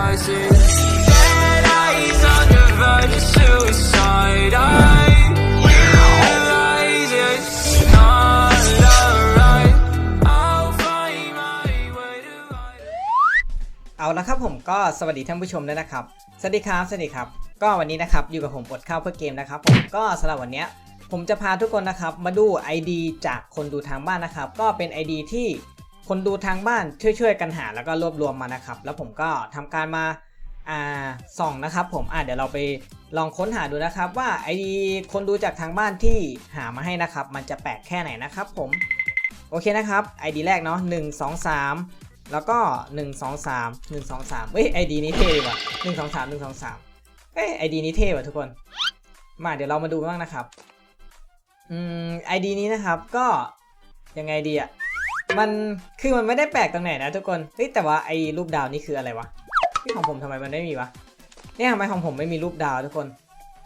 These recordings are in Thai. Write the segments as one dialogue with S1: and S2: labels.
S1: voices. Dead eyes on the verge of suicide. I realize it's not alright. I'll find my way to life.
S2: เอาละครับผมก็สวัสดีท่านผู้ชมด้วยนะครับ สวัสดีครับ สวัสดีครับ ก็วันนี้นะครับอยู่กับผมอดข้าวเพื่อเกมนะครับผมก็สำหรับวันเนี้ยผมจะพาทุกคนนะครับมาดู ID จากคนดูทางบ้านนะครับ ก็เป็น ID ที่ คนดูทางบ้านช่วยๆกันหาแล้วก็รวบรวมมานะครับ แล้วผมก็ทำการมาอ่าส่องนะครับ ผมอ่าเดี๋ยวเราไปลองค้นหาดูนะครับ ว่า ID คนดูจากทางบ้านที่หามาให้นะครับ มันจะแปลกแค่ไหนนะครับ ผมโอเคนะครับ ID แรกเนาะ1 2 3 แล้วก็ 1 2 3 1 2 3เฮ้ยไอดีนี้เท่ดีว่ะ1 2 3 1 2 3เฮ้ยไอดีนี้เท่ว่ะทุกคน มาเดี๋ยวเรามาดูบ้างนะครับ อืมไอดีนี้นะครับก็ยังไงดีอะ มันคือมันไม่ได้แปลกตรงไหนนะทุกคนเฮ้ยแต่ว่าไอ้รูปดาวนี่คืออะไรวะที่ของผมทำไมมันไม่มีวะเนี่ยทำไมของผมไม่มีรูปดาวทุกคน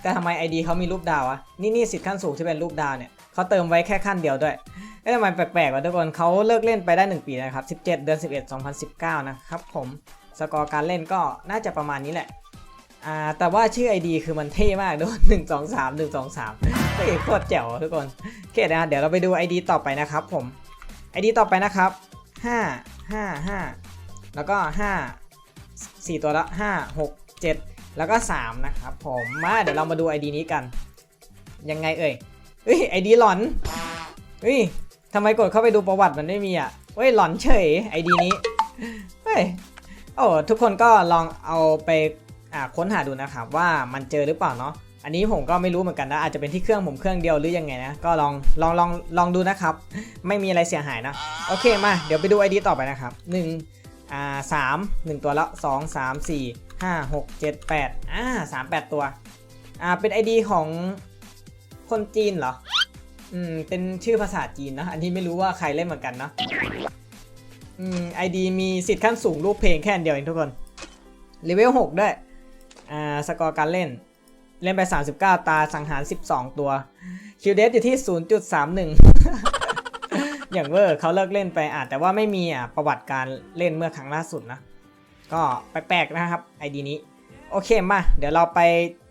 S2: แต่ทำไมไอดีเขามีรูปดาวอะนี่นี่สิทธิ์ขั้นสูงที่เป็นรูปดาวเนี่ยเขาเติมไว้แค่ขั้นเดียวด้วยเอ้ยทำไมแปลกๆวะทุกคนเขาเลิกเล่นไปได้ 1 ปีนะครับ 17 เดือน 11 2019 นะครับผมสกอร์การเล่นก็น่าจะประมาณนี้แหละอ่าแต่ว่าชื่อ ID คือมันเท่มากด้วย1 2 3 1 2 3เฮ้ยโคตรแจ๋วทุกคนโอเคนะเดี๋ยวเราไปดู ID ต่อไปนะครับผม ID ต่อไปนะครับ 5 5 5 แล้วก็ 5 4 ตัวละ5 6 7 แล้วก็ 3 นะครับผมมาเดี๋ยวเรามาดู ID นี้กัน ยังไงเอ่ยเฮ้ย ID หลอนเฮ้ยทำไมกดเข้าไปดูประวัติมันไม่มีอะเฮ้ยหลอนเฉยไอดีนี้เฮ้ยโอ้ทุกคนก็ลองเอาไปค้นหาดูนะครับว่ามันเจอหรือเปล่าเนาะ อันนี้ผมก็ไม่รู้เหมือนกันนะอาจจะเป็นที่เครื่องผมเครื่องเดียวหรือยังไงนะก็ลองลองลองลองดูนะครับ ไม่มีอะไรเสียหายนะโอเคมาเดี๋ยวไปดู ID ต่อไปนะครับ1อ่า3 1ตัวแล้ว2 3 4 5 6 7 8อ่า3 8ตัวอ่าเป็น ID ของคนจีนเหรออืมเป็นชื่อภาษาจีนนะอันนี้ไม่รู้ว่าใครเล่นเหมือนกันเนอะอืมไอดีมีสิทธิ์ขั้นสูงรูปเพลงแค่เดียวเองทุกคนเลเวล6ด้วยอ่าสกอร์การเล่น เล่นไป 39 ตาสังหาร 12 ตัว คิวเดสอยู่ที่ 0.31 อย่างเวอร์เขาเลิกเล่นไปอะแต่ว่าไม่มีอะประวัติการเล่นเมื่อครั้งล่าสุดนะ ก็แปลกๆนะครับ ID นี้ โอเคมา เดี๋ยวเราไป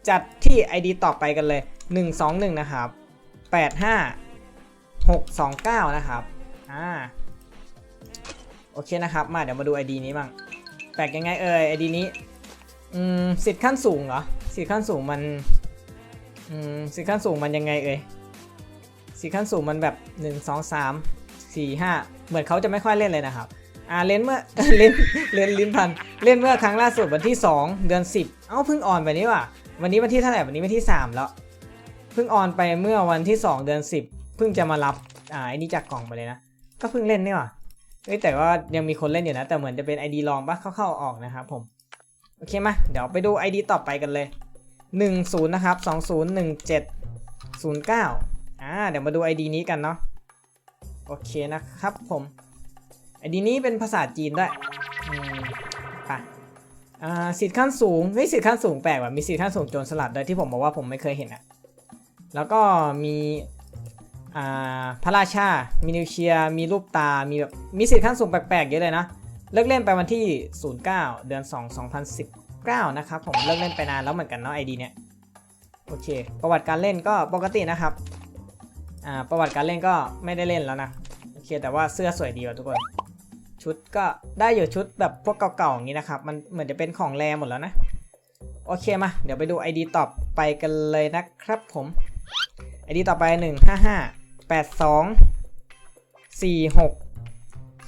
S2: จัดที่ ID ต่อไปกันเลย 121 นะครับ 85 629 นะครับอ่าโอเคนะครับมาเดี๋ยวมาดู ID นี้บ้างแปลกยังไงเอ่ย ID นี้ อืมสิทธิ์ขั้นสูงเหรอ สิทธิ์ขั้นสูงมันอืมสิทธิ์ขั้นสูงมันยังไงเอ่ยสิทธิ์ขั้นสูงมันแบบ 1 2 3 4 5 เหมือนเขาจะไม่ค่อยเล่นเลยนะครับอ่าเล่นเมื่อเล่นเล่นลิ้นพันเล่นเมื่อครั้งล่าสุดวันที่ 2 เดือน 10 เอ้าเพิ่งออนไปนี่ว่ะวันนี้วันที่เท่าไหร่วันนี้วันที่ 3 แล้วเพิ่งออนไปเมื่อวันที่ 2 เดือน 10 เพิ่งจะมารับอ่าไอ้นี่จากกล่องไปเลยนะก็เพิ่งเล่นนี่ว่าเฮ้ยแต่ว่ายังมีคนเล่นอยู่นะ แต่เหมือนจะเป็น ID ลองปะเข้าๆออกนะครับผม โอเคมาเดี๋ยวไปดู ID ต่อไปกันเลย 10 นะครับ 2017 09 อ่า เดี๋ยวมาดู ID นี้กันเนาะ โอเคนะครับผม ID นี้เป็นภาษาจีนด้วยอืมไปอ่า สิทธิ์ขั้นสูงเฮ้ยสิทธิ์ขั้นสูงแปลกว่ะ มีสิทธิ์ขั้นสูงโจรสลัดด้วยที่ผมบอกว่าผมไม่เคยเห็นอะแล้วก็มี อ่า พระราชา มีนิวเคลีย มีรูปตา มีแบบ มีสิทธิ์ขั้นสูงแปลกๆเยอะเลยนะ เลิกเล่นไปวันที่ 09 เดือน 2 9 นะครับ ผมเลิกเล่นไปนานแล้วเหมือนกันเนาะไอดีเนี่ยโอเค ประวัติการเล่นก็ปกตินะครับอ่าประวัติการเล่นก็ไม่ได้เล่นแล้วนะโอเคแต่ว่าเสื้อสวยดีว่ะทุกคน ชุดก็ได้อยู่ชุดแบบพวกเก่าๆอย่างนี้นะครับ มันเหมือนจะเป็นของแรหมดแล้วนะ โอเคมา เดี๋ยวไปดู ID ต่อไปกันเลยนะครับผม ID ต่อไป 1 5 5 8 2 4 6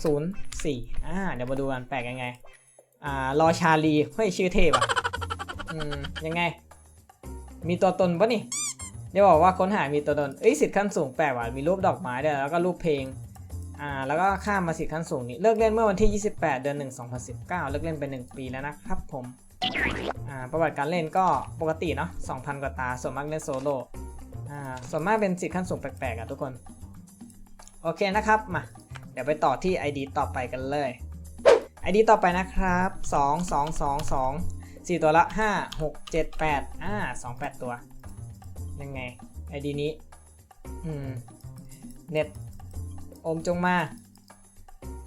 S2: 0 4อ่าเดี๋ยวมาดูกันแปลกยังไง อ่ารอชาลีเฮ้ยชื่อเทพอะอืมยังไง มีตัวตนปะนี่เดี๋ยวบอกว่าค้นหามีตัวตนเอ้ยสิทธิ์ขั้นสูงแปลกว่ะมีรูปดอกไม้ด้วยแล้วก็รูปเพลงอ่าแล้วก็ข้ามมาสิทธิ์ขั้นสูงนี้เลิกเล่นเมื่อวันที่ 28 เดือน 1 2019 เลิกเล่นไป 1 ปีแล้วนะครับผมอ่าประวัติการเล่นก็ปกติเนาะ2,000 กว่าตาส่วนมากเล่นโซโล่อ่าส่วนมากเป็นสิทธิ์ขั้นสูงแปลกๆอะทุกคน โอเคนะครับมาเดี๋ยวไปต่อที่ ID ต่อไปกันเลย ID ต่อไปนะครับ 2 2 2 2 4 ตัวละ 5 6 7 8อ่า2 8 ตัว ยังไง ID นี้ อืม เน็ตโอมจงมา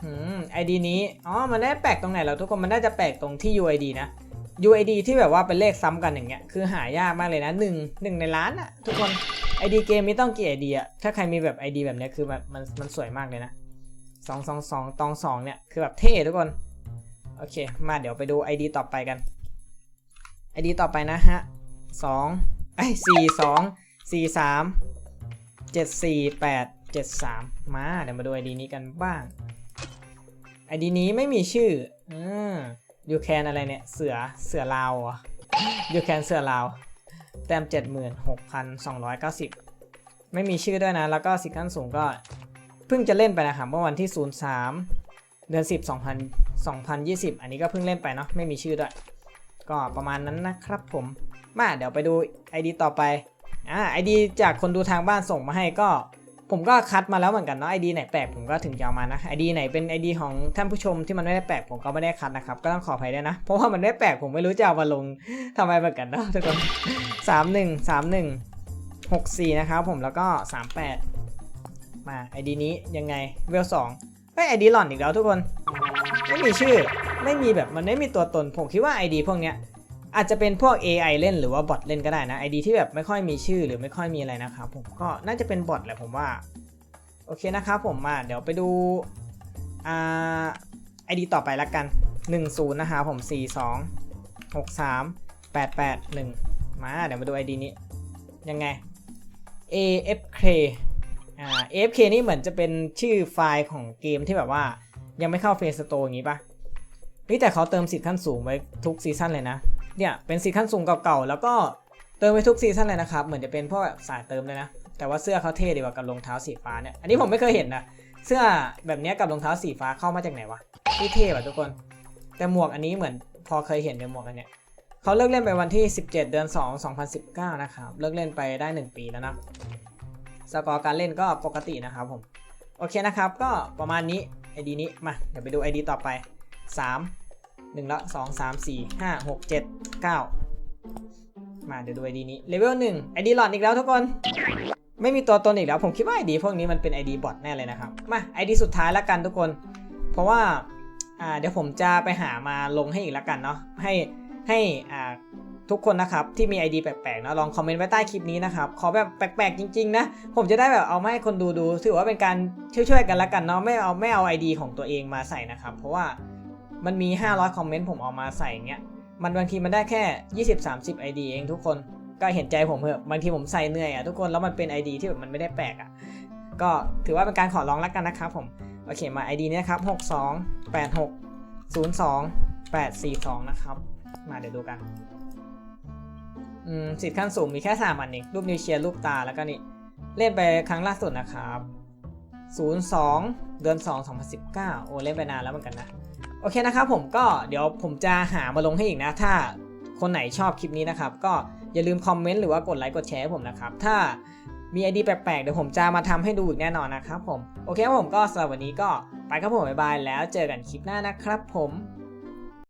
S2: อืม ID นี้ อ๋อ มันได้แปลกตรงไหนแล้วทุกคน มันน่าจะแปลกตรงที่ UID นะ UID ที่แบบว่าเป็นเลขซ้ำกันอย่างเงี้ย คือหายากมากเลยนะหนึ่งหนึ่งในล้านอะทุกคน ID เกมนี้ต้องกี่ ID อะถ้าใครมีแบบ ID แบบเนี้ยคือแบบมันมันสวยมากเลยนะสองสองสองตองสองเนี่ย คือแบบเท่ทุกคน โอเค มาเดี๋ยวไปดู ID ต่อไปกัน ID ต่อไปนะฮะสองไอ้สี่สองสี่สามเจ็ดสี่แปดเจ็ดสามมาเดี๋ยวมาดู ID นี้กันบ้าง ID นี้ไม่มีชื่ออืมยูแคนอะไรเนี่ย เสือเสือลาวอะยูแคนเสือลาว แต้ม76,290ไม่มีชื่อด้วยนะ แล้วก็สิทธิ์ขั้นสูงก็ เพิ่งจะเล่นไปนะครับเมื่อวันที่ 03 เดือน 10 2 0 2020 อันนี้ก็เพิ่งเล่นไปเนาะไม่มีชื่อด้วย ก็ประมาณนั้นนะครับผม มาเดี๋ยวไปดู ID ต่อไปอ่า ID จากคนดูทางบ้านส่งมาให้ก็ ผมก็คัดมาแล้วเหมือนกันเนาะ ID ไหนแปลกผมก็ถึงจะเอามานะ ID ไหนเป็น ID ของท่านผู้ชมที่มันไม่ได้แปลกผมก็ไม่ได้คัดนะครับ ก็ต้องขออภัยด้วยนะ เพราะว่ามันไม่แปลกผมไม่รู้จะเอามาลงทำไมเหมือนกันเนาะทุกคนสามหนึ่งสามหนึ่งหกสี่นะครับผมแล้วก็สามแปดมา ID นี้ยังไงเวลสองเฮ้ย ID หล่อนอีกแล้วทุกคน ไม่มีชื่อไม่มีแบบมันไม่มีตัวตนผมคิดว่า ID พวกเนี้ยอาจจะเป็นพวก AI เล่นหรือว่าบอทเล่นก็ได้นะ ID ที่แบบไม่ค่อยมีชื่อหรือไม่ค่อยมีอะไรนะครับผมก็น่าจะเป็นบอทแหละผมว่า โอเคนะครับผมมาเดี๋ยวไปดูอ่า ID ต่อไปละกัน 10 นะครับผม 42 63 881 มาเดี๋ยวมาดู ID นี้ ยังไง AFK อ่า AFK นี่เหมือนจะเป็นชื่อไฟล์ของเกมที่แบบว่า ยังไม่เข้าเฟสโตอย่างนี้ปะเฮ้ยแต่เขาเติมสิทธิ์ขั้นสูงไว้ทุกซีซั่นเลยนะ เนี่ยเป็นซีซั่นสูงเก่าๆแล้วก็เติมไว้ทุกซีซั่นเลยนะครับ เหมือนจะเป็นพวกสายเติมเลยนะ แต่ว่าเสื้อเขาเท่ดีกว่ากับรองเท้าสีฟ้าเนี่ย อันนี้ผมไม่เคยเห็นนะ เสื้อแบบนี้กับรองเท้าสีฟ้าเข้ามาจากไหนวะที่เท่ว่ะทุกคน แต่หมวกอันนี้เหมือนพอเคยเห็นในหมวกอันเนี้ยเขาเลิกเล่นไปวันที่ 17 เดือน 2 2019 นะครับ เลิกเล่นไปได้ 1 ปีแล้วนะ สกอร์การเล่นก็ปกตินะครับผม โอเคนะครับ ก็ประมาณนี้ ID นี้มาเดี๋ยวไปดู ID ต่อไป 3 1ละ2 3 4 5 6 7 9 มาเดี๋ยวดู ID นี้เลเวล1 ID หลอดอีกแล้วทุกคน ไม่มีตัวตนอีกแล้ว ผมคิดว่า ID พวกนี้มันเป็น ID บอทแน่เลยนะครับ มา ID สุดท้ายแล้วกันทุกคน เพราะว่าอ่าเดี๋ยวผมจะไปหามาลงให้อีกแล้วกันเนาะให้ให้อ่า ทุกคนนะครับที่มี ID แปลกๆนะลองคอมเมนต์ไว้ใต้คลิปนี้นะครับขอแบบแปลกๆจริงๆนะผมจะได้แบบเอามาให้คนดูดูถือว่าเป็นการช่วยๆกันล้วกันเนาะไม่เอาไม่เอา ID ของตัวเองมาใส่นะครับเพราะว่ามันมี 500 คอมเมนต์ผมเอามาใส่เงี้ยมันบางทีมันได้แค่ 20-30 ID เองทุกคนก็เห็นใจผมเถอะบางทีผมใส่เหนื่อยอะทุกคนแล้วมันเป็น ID ที่แบบมันไม่ได้แปลกอะก็ถือว่าเป็นการขอร้องแล้วกันนะครับผมโอเคมา ID นี้นะครับ62 86 02 842 นะครับ มาเดี๋ยวดูกัน อืมสิทธิ์ขั้นสูงมีแค่3อันเองรูปนิวเคลียร์รูปตาแล้วก็นี่เล่นไปครั้งล่าสุดนะครับ 02 เดือน 2 2019 โอ้เล่นไปนานแล้วเหมือนกันนะ โอเคนะครับผมก็เดี๋ยวผมจะหามาลงให้อีกนะ ถ้าคนไหนชอบคลิปนี้นะครับ ก็อย่าลืมคอมเมนต์หรือว่ากดไลค์กดแชร์ให้ผมนะครับ ถ้ามีไอดีแปลกๆ เดี๋ยวผมจะมาทำให้ดูอีกแน่นอนนะครับผม โอเคครับผมก็สำหรับวันนี้ก็ไปครับผมบ๊ายบายแล้วเจอกันคลิปหน้านะครับผม